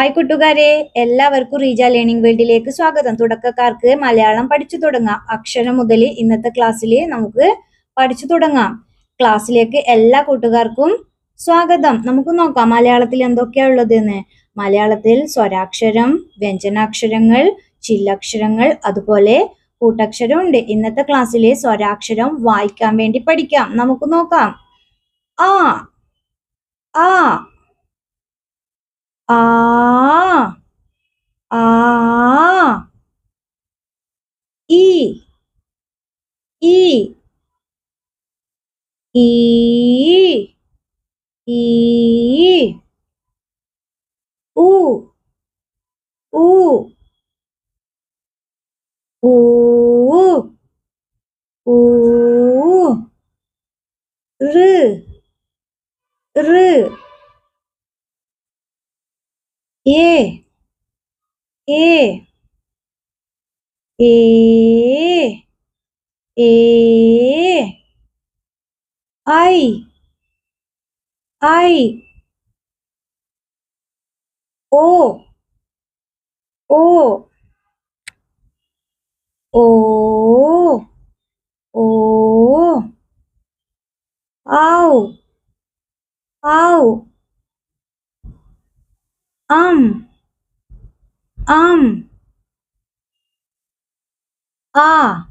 Hi കൂട്ടുകാരെ. എല്ലാവർക്കും Reeja learning വേൾഡിലേക്ക് സ്വാഗതം. തുടക്കക്കാർക്ക് മലയാളം പഠിച്ചു തുടങ്ങാം. അക്ഷരം മുതൽ ഇന്നത്തെ ക്ലാസ്സിൽ നമുക്ക് പഠിച്ചു തുടങ്ങാം. ക്ലാസ്സിലേക്ക് എല്ലാ കൂട്ടുകാർക്കും സ്വാഗതം. നമുക്ക് നോക്കാം മലയാളത്തിൽ എന്തൊക്കെയാ ഉള്ളതെന്ന്. മലയാളത്തിൽ സ്വരാക്ഷരം വ്യഞ്ജനാക്ഷരങ്ങൾ ചില്ലക്ഷരങ്ങൾ അതുപോലെ കൂട്ടക്ഷരം ഉണ്ട് ഇന്നത്തെ ക്ലാസ്സിലെ സ്വരാക്ഷരം വായിക്കാൻ വേണ്ടി പഠിക്കാം. നമുക്ക് നോക്കാം. ആ ആ ആ 이, 이, 우, 우, 우, 우, 르, 르, 예, 예, 예, 예. ഐ. ഐ. O O O O Ow Ow Um Um ആ.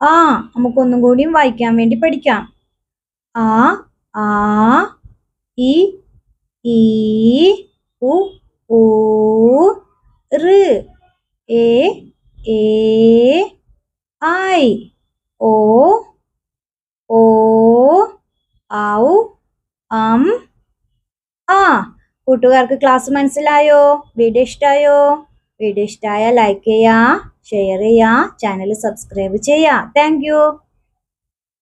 ആ. നമുക്കൊന്നും കൂടിയും വായിക്കാൻ വേണ്ടി പഠിക്കാം. ആ ആ ഇ ഈ ഉ ഊ റ് എ ഏ ഐ ഓ ഓ ഔ അം ആ കൂട്ടുകാർക്ക് ക്ലാസ് മനസ്സിലായോ വീഡിയോ ഇഷ്ടായോ വീഡിയോ ഇഷ്ടമായ ലൈക്ക് ചെയ്യാ ഷെയർ ചെയ്യാ ചാനൽ സബ്സ്ക്രൈബ് ചെയ്യാ താങ്ക്